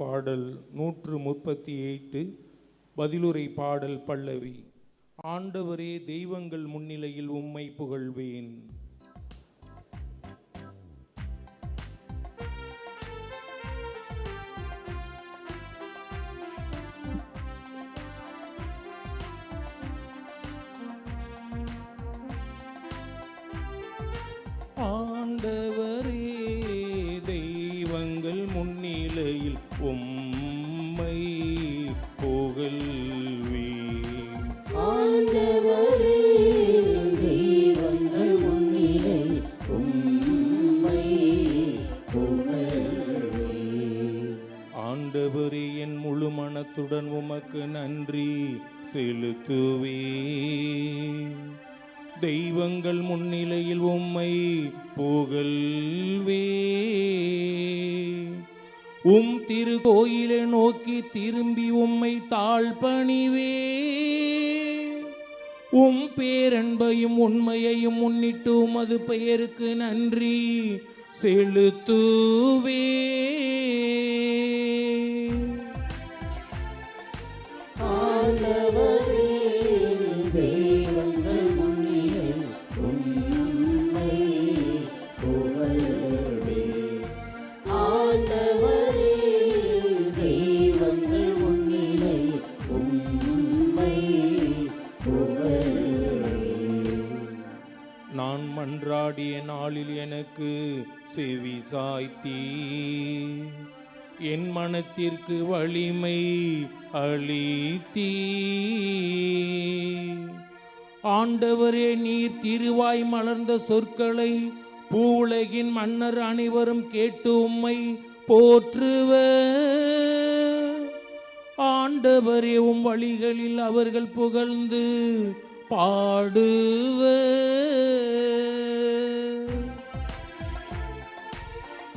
பாடல் நூற்று முப்பத்தி எட்டு பதிலுரை பாடல் பல்லவி. ஆண்டவரே தெய்வங்கள் முன்னிலையில் உம்மை புகழ்வேன். ஆண்டவரே உம்மை புகழ்வேன் ஆண்டவரே தெய்வங்கள் முன்னிலை உம்மை புகழ்வேன் ஆண்டவரே என் முழு மனத்துடன் உமக்கு நன்றி செலுத்துவே. தெய்வங்கள் முன்னிலையில் உம்மை புகழ்வே. உம் திருக்கோயிலை நோக்கி திரும்பி உம்மை தாழ்பணிவே. உம் பேரன்பையும் உண்மையையும் முன்னிட்டு உமது பெயருக்கு நன்றி செலுத்துவே. ஆண்டவர். நான் மன்றாடிய நாளில் எனக்கு செவி சாய்த்தீ. என் மனத்திற்கு வலிமை அளித்தீ. ஆண்டவரே நீர் திருவாய் மலர்ந்த சொற்களை பூவுலகின் மன்னர் அனைவரும் கேட்டு உம்மை போற்றுவ ஆண்டவரே உம் வழிகளில் அவர்கள் புகழ்ந்து பாடுவ